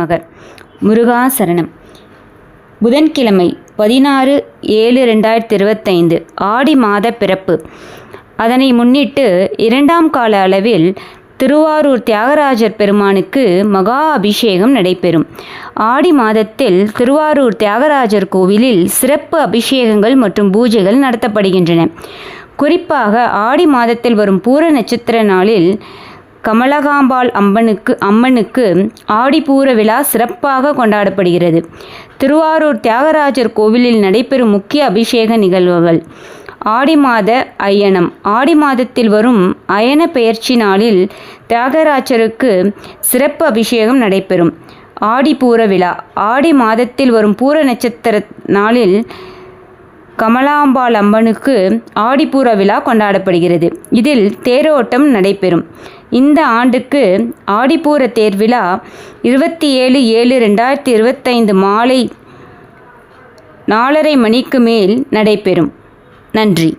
மகர் முருகாசரணம். புதன்கிழமை பதினாறு ஏழு ரெண்டாயிரத்தி இருபத்தைந்து ஆடி மாத பிறப்பு. அதனை முன்னிட்டு இரண்டாம் கால அளவில் திருவாரூர் தியாகராஜர் பெருமானுக்கு மகா அபிஷேகம் நடைபெறும். ஆடி மாதத்தில் திருவாரூர் தியாகராஜர் கோவிலில் சிறப்பு அபிஷேகங்கள் மற்றும் பூஜைகள் நடத்தப்படுகின்றன. குறிப்பாக ஆடி மாதத்தில் வரும் பூர நட்சத்திர நாளில் கமலகாம்பாள் அம்மனுக்கு அம்மனுக்கு ஆடிப்பூர விழா சிறப்பாக கொண்டாடப்படுகிறது. திருவாரூர் தியாகராஜர் கோவிலில் நடைபெறும் முக்கிய அபிஷேக நிகழ்வுகள். ஆடி மாத அயனம். ஆடி மாதத்தில் வரும் அயன பெயர்ச்சி நாளில் தியாகராஜருக்கு சிறப்பு அபிஷேகம் நடைபெறும். ஆடிப்பூர விழா. ஆடி மாதத்தில் வரும் பூர நட்சத்திர நாளில் கமலாம்பாள் அம்மனுக்கு ஆடிப்பூர விழா கொண்டாடப்படுகிறது. இதில் தேரோட்டம் நடைபெறும். இந்த ஆண்டுக்கு ஆடிப்பூர தேர்விழா இருபத்தி ஏழு ஏழு ரெண்டாயிரத்தி இருபத்தைந்து மாலை நாலரை மணிக்கு மேல் நடைபெறும். நன்றி.